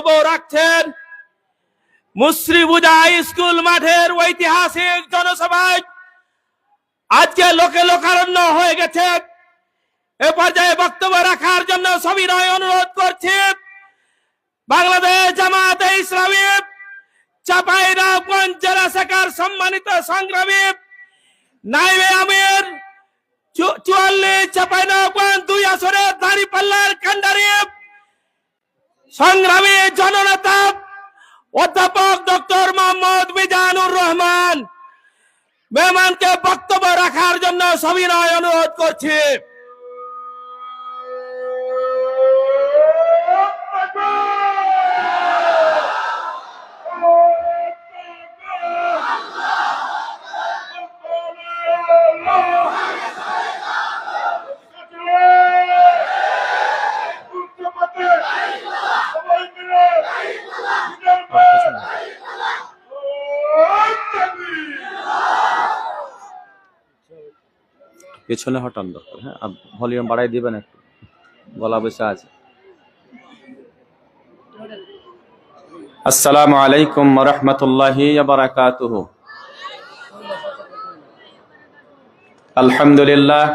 বক্তব্য রাখছেন মুসরিবুজা স্কুল মাঠের ঐতিহাসিক জনসভায়। আজকে লোকে লোকারণ্য হয়ে গেছে। এ পর্যায়ে বক্তব্য রাখার জন্য সবিনয় অনুরোধ করছি। বাংলাদেশ জামাতে ইসলামী চাপাই জেলা শাখার সম্মানিত সংগ্রামী নাইবে আমির চুয়াল্লিশ চাপাই দুই আসরের দাঁড়ি পাল্লার কান্ডারি সংগ্রামী জননেতা অধ্যাপক ডক্টর মোহাম্মদ মিজানুর রহমান মেহমানকে বক্তব্য রাখার জন্য সবিনয় অনুরোধ করছি। পেছনে হটান দরকার হ্যাঁ ভলিউম বাড়াই দিবেন একটু গলা বসে আছে আসসালামু আলাইকুম রহমতুল্লাহি বারাকাতুহু আলহামদুলিল্লাহ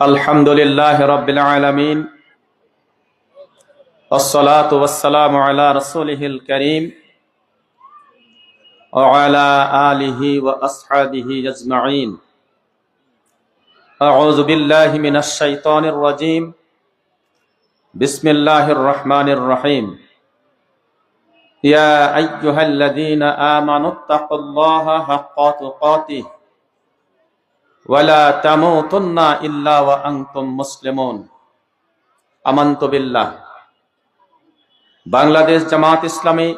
আলহামদুলিল্লাহ রব্বিল আলামিন والصلاة والسلام على رسوله الكريم وعلى آله وأصحابه أجمعين أعوذ بالله من الشيطان الرجيم بسم الله الرحمن الرحيم يا أيها الذين آمنوا اتقوا الله حق تقاته ولا تموتن إلا وأنتم مسلمون أمنت بالله বাংলাদেশ জামাত ইসলামী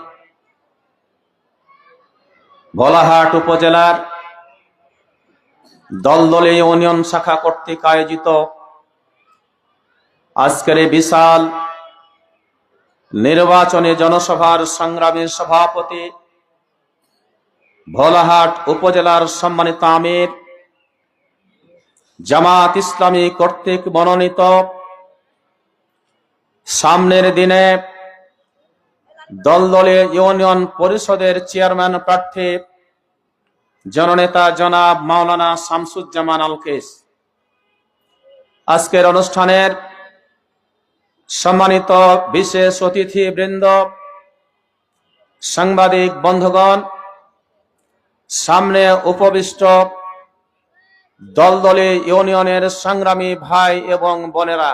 ভোলাহাট উপজেলার দলদলে ইউনিয়ন শাখা কর্তৃক আয়োজিত আজকের বিশাল নির্বাচনে জনসভার সংগ্রামী সভাপতি ভোলাহাট উপজেলার সম্মানিত আমির, জামাত ইসলামী কর্তৃক মনোনীত সামনের দিনে দলদলে ইউনিয়ন পরিষদের চেয়ারম্যান প্রার্থী জননেতা জনাব মাওলানা শামসুজ্জামান আলকেস। আজকের অনুষ্ঠানের সম্মানিত বিশেষ অতিথি বৃন্দ সাংবাদিক বন্ধুগণ, সামনে উপবিষ্ট দলদলে ইউনিয়নের সংগ্রামী ভাই এবং বোনেরা,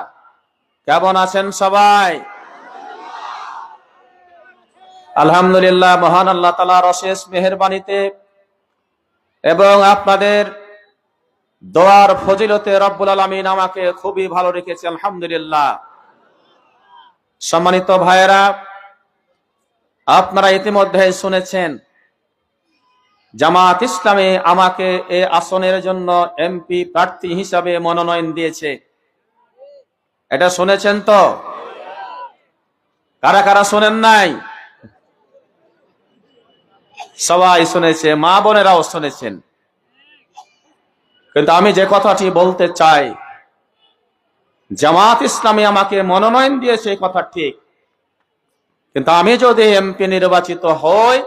কেমন আছেন সবাই? আলহামদুলিল্লাহ, মহান আল্লাহ তালার অশেষ মেহরবানিতে এবং আপনাদের দোয়ার ফজিলতে রব্বুল আলমিন আমাকে খুবই ভালো রেখেছে, আলহামদুলিল্লাহ। সম্মানিত ভাইয়েরা, আপনারা ইতিমধ্যে শুনেছেন, জামাত ইসলামে আমাকে এ আসনের জন্য এমপি প্রার্থী হিসাবে মনোনয়ন দিয়েছে। এটা শুনেছেন তো? কারা কারা শোনেন নাই? সবাই শুনেছে, মা বোনেরাও শুনেছেন। কিন্তু আমি যে কথাটি বলতে চাই, জামাত ইসলামী আমাকে মনোনয়ন দিয়েছে কথা ঠিক। কিন্তু আমি যদি এমপি নির্বাচিত হই,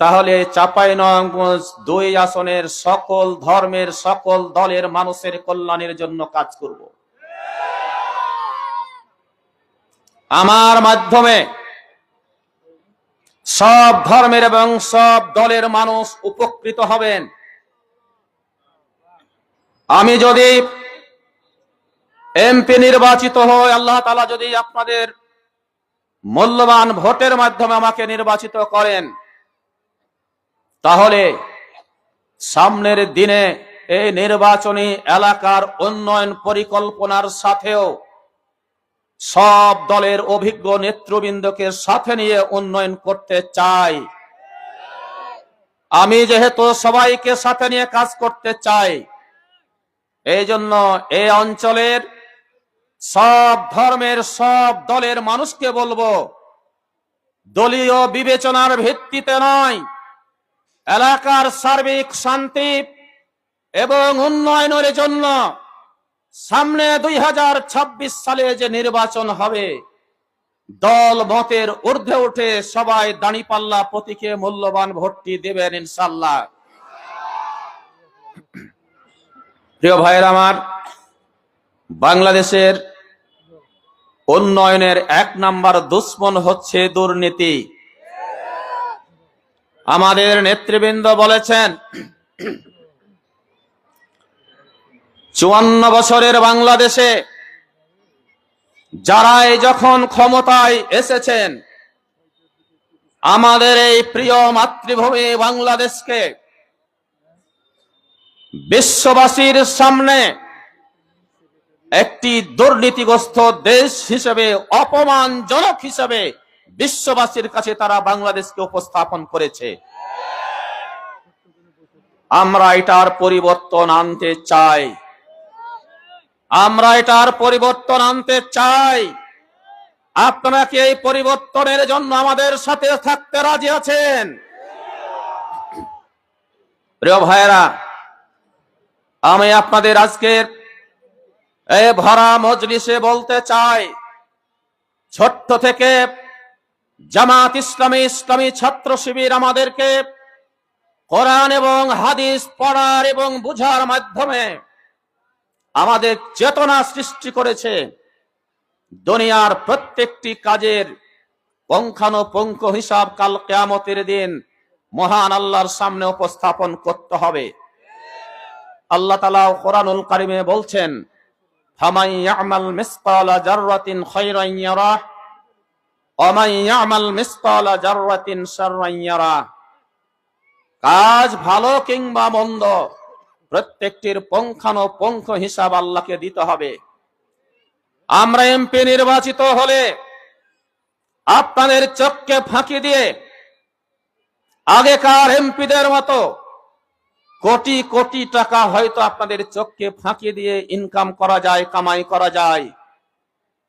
তাহলে চাঁপাইনগঞ্জ দুই আসনের সকল ধর্মের সকল দলের মানুষের কল্যাণের জন্য কাজ করব। আমার মাধ্যমে সব ধর্মের এবং সব দলের মানুষ উপকৃত হবেন। আমি যদি এমপি নির্বাচিত হই, আল্লাহ তালা যদি আপনাদের মূল্যবান ভোটের মাধ্যমে আমাকে নির্বাচিত করেন, তাহলে সামনের দিনে এই নির্বাচনী এলাকার উন্নয়ন পরিকল্পনার সাথেও সব দলের অভিজ্ঞ নেতৃবৃন্দকে সাথে নিয়ে উন্নয়ন করতে চাই। আমি যেহেতু সবাইকে সাথে নিয়ে কাজ করতে চাই এই জন্য এই অঞ্চলের সব ধর্মের সব দলের মানুষকে বলব, দলীয় বিবেচনার ভিত্তিতে নয়, এলাকার সার্বিক শান্তি এবং উন্নয়নের জন্য সামনে দুই হাজার ছাব্বিশ সালে যে নির্বাচন হবে, দল মতের ঊর্ধ্বে উঠে সবাই দাঁড়িপাল্লা প্রতীকে মূল্যবান ভোটটি দেবেন ইনশাল্লাহ প্রিয় ভাইয়ের আমার, বাংলাদেশের উন্নয়নের এক নাম্বার দুশ্মন হচ্ছে দুর্নীতি। আমাদের নেতৃবৃন্দ বলেছেন চুয়ান্ন বছরের বাংলাদেশে যারাই যখন ক্ষমতায় এসেছেন, আমাদের এই প্রিয় মাতৃভূমি বাংলাদেশকে বিশ্ববাসীর সামনে একটি দুর্নীতিগ্রস্ত দেশ হিসেবে, অপমানজনক হিসেবে বিশ্ববাসীর কাছে তারা বাংলাদেশকে উপস্থাপন করেছে। আমরা এটার পরিবর্তন আনতে চাই। আমরা এটার পরিবর্তন আনতে চাই। আপনারা কি এই পরিবর্তনের জন্য আমাদের সাথে থাকতে রাজি আছেন? প্রিয় ভাইয়েরা, আমি আপনাদের আজকের এই ভরা মজলিসে বলতে চাই, ছোট্ট থেকে জামাত ইসলামী ইসলামী ছাত্র শিবির আমাদেরকে কোরআন এবং হাদিস পড়ার এবং বুঝার মাধ্যমে আমাদের চেতনা সৃষ্টি করেছে। দুনিয়ার প্রত্যেকটি কাজের পঙ্খানুপঙ্খ হিসাব কাল কেয়ামতের দিন মহান আল্লাহর সামনে উপস্থাপন করতে হবে। আল্লাহ তালা কোরআনুল কারিমে বলছেন কাজ ভালো কিংবা মন্দ প্রত্যেকটির পঙ্খানো পঙ্খ হিসাব আল্লাহকে দিতে হবে। আমরা এমপি নির্বাচিত হলে আপনাদের চোখকে ফাঁকি দিয়ে আগেকার এমপিদের মতো কোটি কোটি টাকা হয়তো আপনাদের চোখকে ফাঁকি দিয়ে ইনকাম করা যায়, কামাই করা যায়।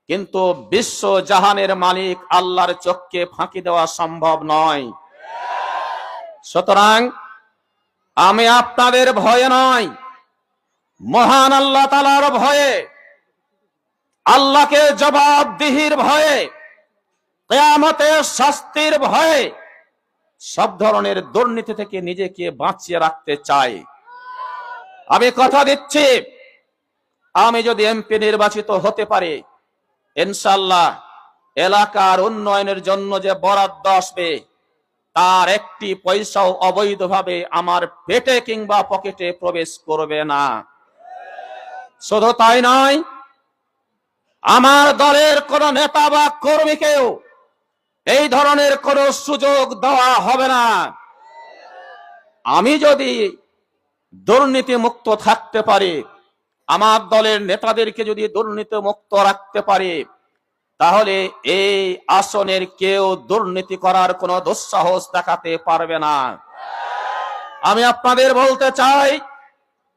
কিন্তু বিশ্ব জাহানের মালিক আল্লাহর চোখকে ফাঁকি দেওয়া সম্ভব নয়। সুতরাং আমি আপনাদের ভয়ে নয়। মহান আল্লাহ তালার ভয়ে, আল্লাহকে জবাবদিহির ভয়ে কেয়ামতের শাস্তির ভয়ে সব ধরনের দুর্নীতি থেকে নিজেকে বাঁচিয়ে রাখতে চাই। আমি কথা দিচ্ছি, আমি যদি এমপি নির্বাচিত হতে পারি ইনশাল্লাহ এলাকার উন্নয়নের জন্য যে বরাদ্দ আসবে তার একটি পয়সাও অবৈধভাবে আমার পেটে কিংবা পকেটে প্রবেশ করবে না। শুধু তাই নয়, আমার দলের কোন নেতা বা কর্মীকেও এই ধরনের কোন সুযোগ দেওয়া হবে না। আমি যদি দুর্নীতি মুক্ত থাকতে পারি, আমার দলের নেতাদেরকে যদি দুর্নীতি মুক্ত রাখতে পারি তাহলে এই আসনের কেউ দুর্নীতি করার কোনো দুঃসাহস দেখাতে পারবে না। আমি আপনাদের বলতে চাই,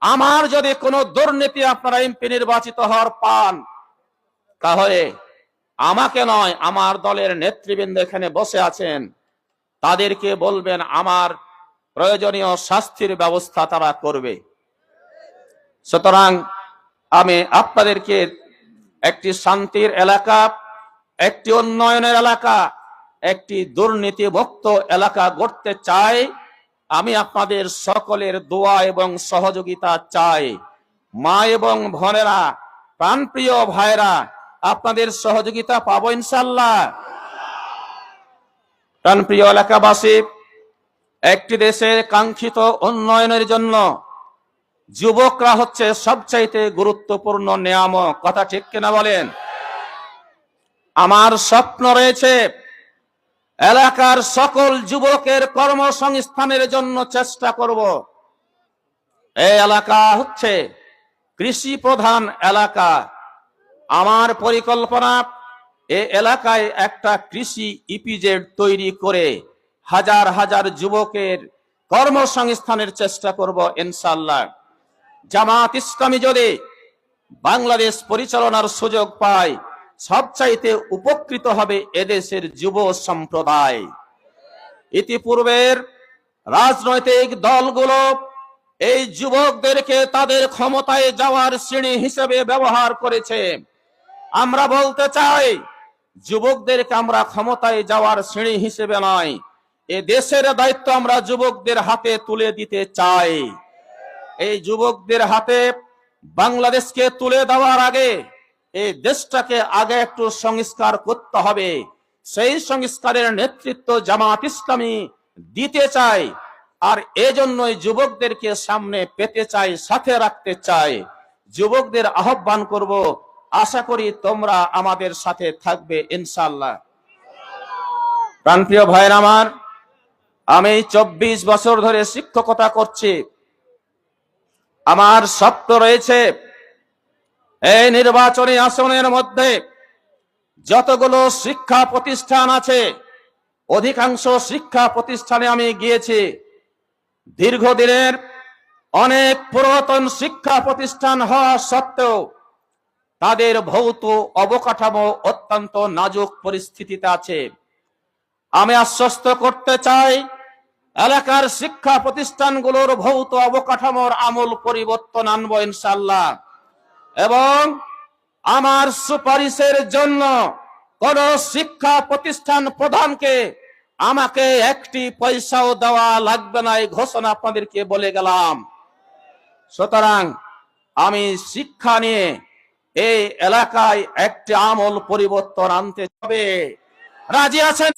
আমার যদি কোনো দুর্নীতি আপনারা এমপি নির্বাচিত হওয়ার পান, তাহলে আমাকে নয়, আমার দলের নেতৃবৃন্দ এখানে বসে আছেন। তাদেরকে বলবেন, আমার প্রয়োজনীয় শাস্তির ব্যবস্থা তারা করবে। সুতরাং আমি আপনাদেরকে একটি শান্তির এলাকা একটি উন্নয়নের এলাকা, একটি দুর্নীতি মুক্ত এলাকা গড়তে চাই। আমি আপনাদের সকলের দোয়া এবং সহযোগিতা চাই। মা এবং বোনেরা, প্রাণপ্রিয় ভাইরা আপনাদের সহযোগিতা পাবো ইনশাল্লাহ প্রাণপ্রিয় এলাকাবাসী, একটি দেশের কাঙ্ক্ষিত উন্নয়নের জন্য যুবকরা হচ্ছে সবচাইতে গুরুত্বপূর্ণ নিয়ামক। কথা ঠিক কিনা বলেন? আমার স্বপ্ন রয়েছে এলাকার সকল যুবকের কর্মসংস্থানের জন্য চেষ্টা করব। এই এলাকা হচ্ছে কৃষি প্রধান এলাকা। আমার পরিকল্পনা এ এলাকায় একটা কৃষি ইপিজেড তৈরি করে হাজার হাজার যুবকের কর্মসংস্থানের চেষ্টা করব ইনশাল্লাহ জামাত ইসলামী যদি বাংলাদেশ পরিচালনার সুযোগ পায় সবচাইতে উপকৃত হবে এদেশের যুব সম্প্রদায়। ইতিপূর্বের রাজনৈতিক দলগুলো এই যুবকদেরকে তাদের ক্ষমতায় যাওয়ার শ্রেণি হিসেবে ব্যবহার করেছে। আমরা বলতে চাই, যুবকদেরকে আমরা ক্ষমতায় যাওয়ার শ্রেণি হিসেবে নয়, এ দেশের দায়িত্ব আমরা যুবকদের হাতে তুলে দিতে চাই। এই যুবকদের হাতে বাংলাদেশকে তুলে দেওয়ার আগে এই দেশটাকে আগে একটু সংস্কার করতে হবে। সেই সংস্কারের নেতৃত্ব জামাত ইসলামী দিতে চাই আর এজন্যই যুবকদেরকে সামনে পেতে চাই সাথে রাখতে চাই যুবকদের আহ্বান করব, আশা করি তোমরা আমাদের সাথে থাকবে ইনশাল্লাহ প্রাণপ্রিয় ভাইয়ের আমার, আমি চব্বিশ বছর ধরে শিক্ষকতা করছি। আমার স্বপ্ন রয়েছে এই নির্বাচনী আসনের মধ্যে যতগুলো শিক্ষা প্রতিষ্ঠান আছে, অধিকাংশ শিক্ষা প্রতিষ্ঠানে আমি গিয়েছি। দীর্ঘদিনের অনেক পুরাতন শিক্ষা প্রতিষ্ঠান হওয়া সত্ত্বেও তাদের ভৌত অবকাঠামো অত্যন্ত নাজুক পরিস্থিতিতে আছে। আমি আশ্বস্ত করতে চাই, এলাকার শিক্ষা প্রতিষ্ঠানগুলোর ভৌত অবকাঠামোর আমূল পরিবর্তন আনব ইনশাল্লাহ এবং আমার সুপারিশের জন্য কোন শিক্ষা প্রতিষ্ঠান প্রধানকে আমাকে একটি পয়সাও দেওয়া লাগবে না, এই ঘোষণা আপনাদেরকে বলে গেলাম। সুতরাং আমি শিক্ষা নিয়ে এই এলাকায় একটি আমল পরিবর্তন আনতে হবে রাজি আছেন?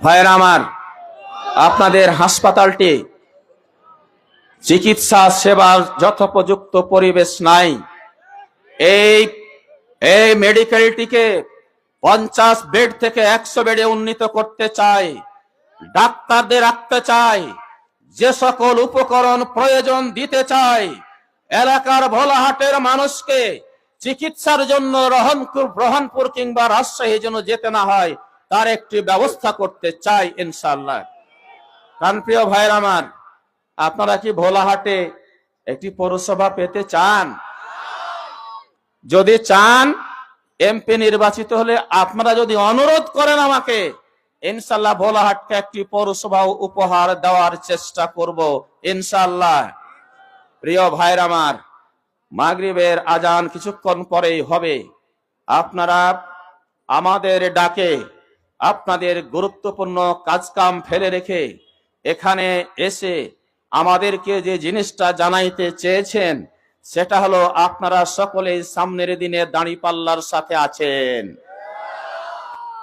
ভাইয়ের আমার, আপনাদের হাসপাতালটি চিকিৎসা সেবার যথোপযুক্ত পরিবেশ নাই। এই এই মেডিকেলটিকে পঞ্চাশ বেড থেকে একশো বেডে উন্নীত করতে চাই, ডাক্তারদের রাখতে চাই, যে সকল উপকরণ প্রয়োজন দিতে চাই। এলাকার ভোলাহাটের মানুষকে চিকিৎসার জন্য রহনপুর রহনপুর কিংবা রাজশাহী যেন যেতে না হয়, তার একটি ব্যবস্থা করতে চাই ইনশাল্লাহ প্রিয় ভাইয়ের আমার আপনারা কি ভোলাহাটে একটি পৌরসভা পেতে চান? যদি চান, এমপি নির্বাচিত হলে আপনারা যদি অনুরোধ করেন আমাকে ইনশাল্লাহ ভোলাহাটকে একটি পৌরসভা উপহার দেওয়ার চেষ্টা করব ইনশাল্লাহ প্রিয় ভাইর আমার, মাগরিবের আজান কিছুক্ষণ পরেই হবে। আপনারা আমাদের ডাকে আপনাদের গুরুত্বপূর্ণ কাজকাম ফেলে রেখে এখানে এসে আমাদেরকে যে জিনিসটা জানাইতে চেয়েছেন, সেটা হলো আপনারা সকলেই সামনের দিনে দাঁড়িপাল্লার সাথে আছেন।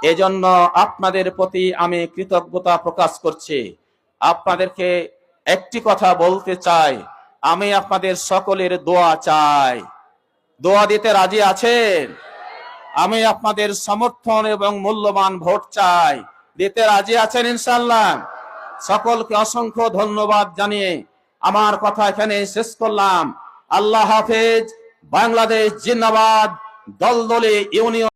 এজন্য আপনাদের প্রতি আমি কৃতজ্ঞতা প্রকাশ করছি। আপনাদেরকে একটি কথা বলতে চাই, আমি আপনাদের সকলের দোয়া চাই। দোয়া দিতে রাজি আছেন? আমি আপনাদের সমর্থন এবং মূল্যবান ভোট চাই। দিতে রাজি আছেন ইনশাল্লাহ সকলকে অসংখ্য ধন্যবাদ জানিয়ে আমার কথা এখানে শেষ করলাম। আল্লাহ হাফেজ, বাংলাদেশ জিন্দাবাদ, দলদলে ইউনিয়ন